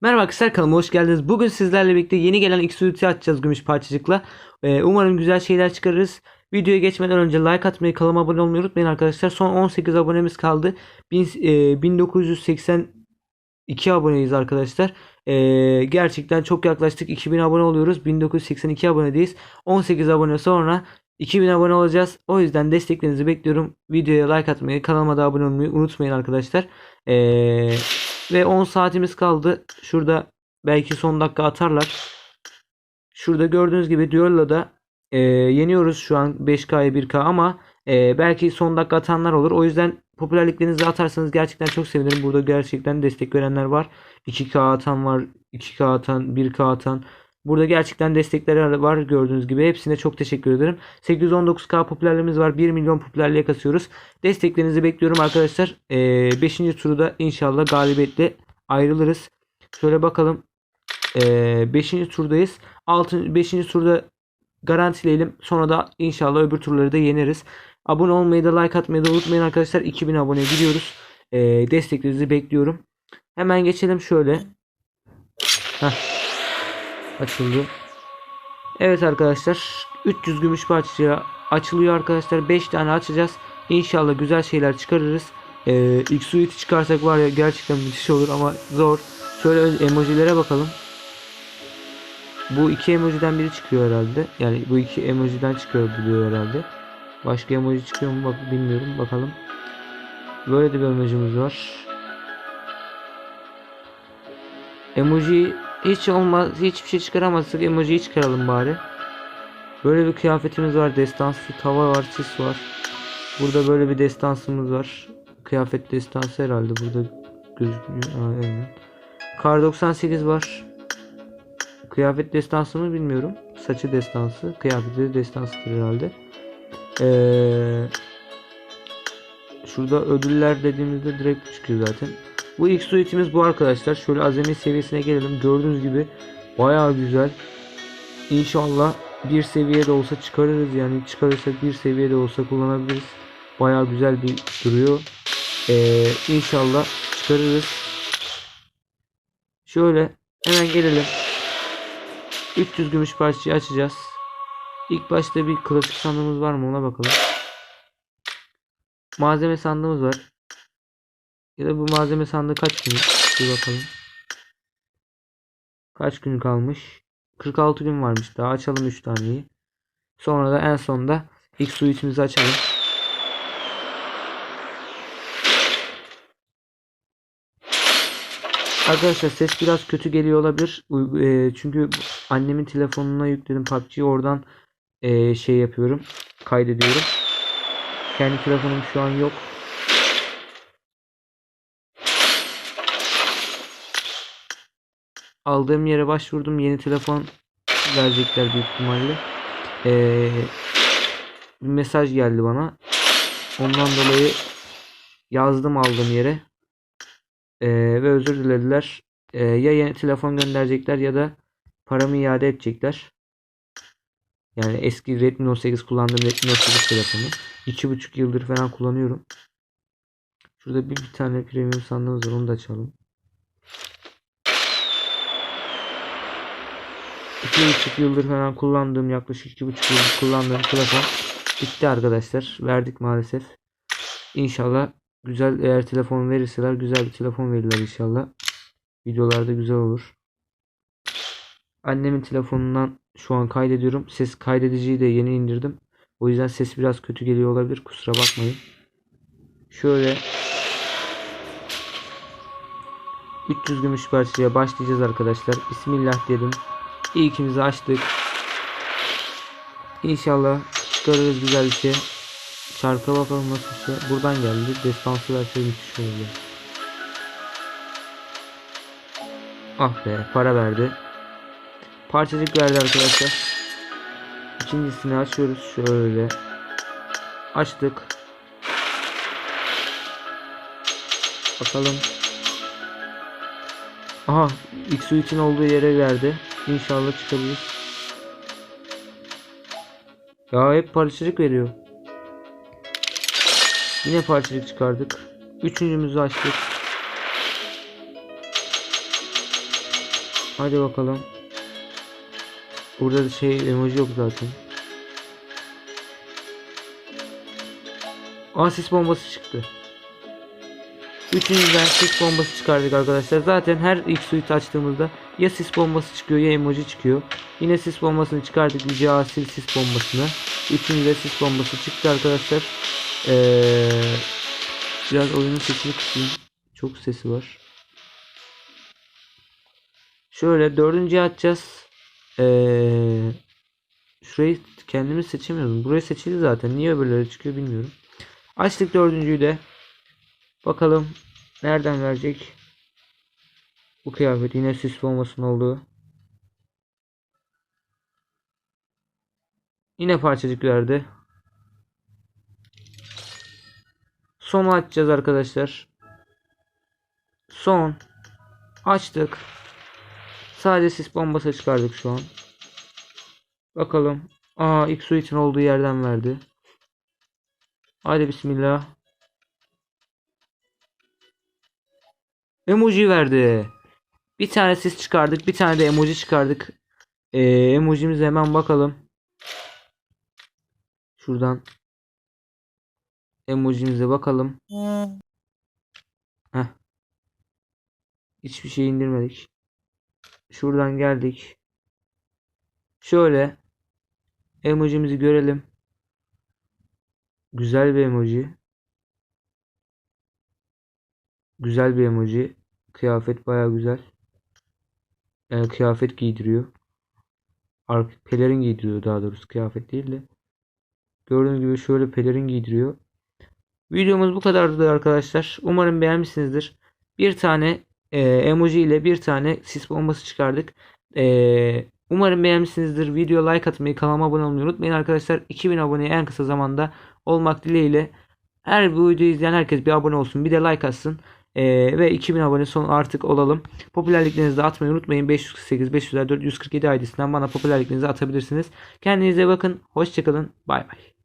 Merhaba arkadaşlar kanalıma hoş geldiniz. Bugün sizlerle birlikte yeni gelen X-Suite'i açacağız gümüş parçacıkla. Ee, umarım güzel şeyler çıkarırız. Videoya geçmeden önce like atmayı, kanalıma abone olmayı unutmayın arkadaşlar. Son 18 abonemiz kaldı. Bin, e, 1982 aboneyiz arkadaşlar. Ee, gerçekten çok yaklaştık. 2000 abone oluyoruz. 1982 abonedeyiz. 18 abone sonra 2000 abone olacağız. O yüzden desteklerinizi bekliyorum. Videoya like atmayı, kanalıma da abone olmayı unutmayın arkadaşlar. Ee, ve 10 saatimiz kaldı. Şurada belki son dakika atarlar. Şurada gördüğünüz gibi Duello'da e, yeniyoruz şu an 5K'ya 1K ama e, belki son dakika atanlar olur. O yüzden popülerliklerinizi atarsanız gerçekten çok sevinirim. Burada gerçekten destek verenler var. 2K atan var, 2K atan, 1K atan. Burada gerçekten destekler var gördüğünüz gibi. Hepsine çok teşekkür ederim. 819K popülerliğimiz var. 1 milyon popülerliğe kasıyoruz. Desteklerinizi bekliyorum arkadaşlar. 5. turu da inşallah galibiyetle ayrılırız. Şöyle bakalım. 5. turdayız. 6 5. turda garantileyelim. Sonra da inşallah öbür turları da yeneriz. Abone olmayı da like atmayı da unutmayın arkadaşlar. 2000 abone gidiyoruz. Ee, desteklerinizi bekliyorum. Hemen geçelim şöyle. Heh. Açıldı. Evet arkadaşlar. 300 gümüş parçaya açılıyor arkadaşlar. 5 tane açacağız. İnşallah güzel şeyler çıkarırız. Ee, ilk suite'i çıkarsak var ya gerçekten müthiş olur ama zor. Şöyle emojilere bakalım. Bu iki emojiden biri çıkıyor herhalde. Yani bu iki emojiden çıkıyor biliyor herhalde. Başka emoji çıkıyor mu bak bilmiyorum bakalım. Böyle de bir emojimiz var. Emoji hiç olmaz hiçbir şey çıkaramazsak emojiyi çıkaralım bari. Böyle bir kıyafetimiz var. Destansı tava var, sis var. Burada böyle bir destansımız var. Kıyafet destansı herhalde burada aynen. Kar 98 var. Kıyafet destansı mı bilmiyorum. Saçı destansı. Kıyafeti de destansıdır herhalde. Ee, şurada ödüller dediğimizde direkt çıkıyor zaten. Bu ilk suitimiz bu arkadaşlar. Şöyle azami seviyesine gelelim. Gördüğünüz gibi bayağı güzel. İnşallah bir seviyede olsa çıkarırız yani çıkarırsak bir seviyede olsa kullanabiliriz. Bayağı güzel bir duruyor. Ee, inşallah çıkarırız. Şöyle hemen gelelim. 300 gümüş parçayı açacağız. İlk başta bir klasik sandığımız var mı ona bakalım. Malzeme sandığımız var. Ya da bu malzeme sandığı kaç gün? Bir bakalım. Kaç gün kalmış? 46 gün varmış. Daha açalım 3 taneyi. Sonra da en sonda ilk su içimizi açalım. Arkadaşlar ses biraz kötü geliyor olabilir. E, Çünkü annemin telefonuna yükledim PUBG'yi. Oradan e, şey yapıyorum. Kaydediyorum. Kendi telefonum şu an yok. Aldığım yere başvurdum. Yeni telefon verecekler büyük ihtimalle. Ee, bir mesaj geldi bana. Ondan dolayı yazdım aldığım yere. Ee, ve özür dilediler. Ee, ya yeni telefon gönderecekler ya da paramı iade edecekler. Yani eski Redmi Note 8 kullandığım Redmi Note 8 telefonu. 2,5 yıldır falan kullanıyorum. Şurada bir, bir tane premium sandığımız var onu da açalım. 2,5 yıldır falan kullandığım yaklaşık 2,5 yıldır kullandığım telefon bitti arkadaşlar. Verdik maalesef. İnşallah güzel eğer telefon verirseler güzel bir telefon verirler inşallah. Videolarda güzel olur. Annemin telefonundan şu an kaydediyorum. Ses kaydediciyi de yeni indirdim. O yüzden ses biraz kötü geliyor olabilir. Kusura bakmayın. Şöyle 300 gümüş parçaya başlayacağız arkadaşlar. Bismillah dedim. İlkimizi açtık. İnşallah çıkarırız güzel bir şey. Şarkı bakalım nasıl bir şey. Buradan geldi. Destansı verse müthiş oldu. Ah be para verdi. Parçacık verdi arkadaşlar. İkincisini açıyoruz şöyle. Açtık. Bakalım. Aha su için olduğu yere verdi. İnşallah çıkabilir. Ya hep parçacık veriyor. Yine parçacık çıkardık. Üçüncümüzü açtık. Hadi bakalım. Burada da şey emoji yok zaten. Aa sis bombası çıktı. Üçüncüden sis bombası çıkardık arkadaşlar. Zaten her ilk suite açtığımızda ya sis bombası çıkıyor ya emoji çıkıyor. Yine sis bombasını çıkardık. Yüce Asil sis bombasını. Üçüncüde sis bombası çıktı arkadaşlar. Ee, biraz oyunun sesini kısayım. Çok sesi var. Şöyle dördüncüye atacağız. Ee, şurayı kendimiz seçemiyoruz. Burayı seçildi zaten. Niye öbürleri çıkıyor bilmiyorum. Açtık dördüncüyü de. Bakalım nereden verecek? Bu kıyafet yine sis bombasının olduğu. Yine parçacık. Sonu açacağız arkadaşlar. Son. Açtık. Sadece sis bombası çıkardık şu an. Bakalım. Aa ilk su için olduğu yerden verdi. Hadi bismillah. Emoji verdi. Bir tane sis çıkardık. Bir tane de emoji çıkardık. Ee, emojimize hemen bakalım. Şuradan emojimize bakalım. Heh. Hiçbir şey indirmedik. Şuradan geldik. Şöyle emojimizi görelim. Güzel bir emoji. Güzel bir emoji. Kıyafet baya güzel. Yani kıyafet giydiriyor. Ar pelerin giydiriyor daha doğrusu kıyafet değil de. Gördüğünüz gibi şöyle pelerin giydiriyor. Videomuz bu kadardı arkadaşlar. Umarım beğenmişsinizdir. Bir tane e, emoji ile bir tane sis bombası çıkardık. E, umarım beğenmişsinizdir. Video like atmayı, kanalıma abone olmayı unutmayın arkadaşlar. 2000 aboneye en kısa zamanda olmak dileğiyle. Her bu videoyu izleyen herkes bir abone olsun. Bir de like atsın. E, ve 2000 abone son artık olalım. Popülerliklerinizi de atmayı unutmayın. 548 504 147 ID'sinden bana popülerliklerinizi atabilirsiniz. Kendinize bakın. Hoşçakalın. Bay bay.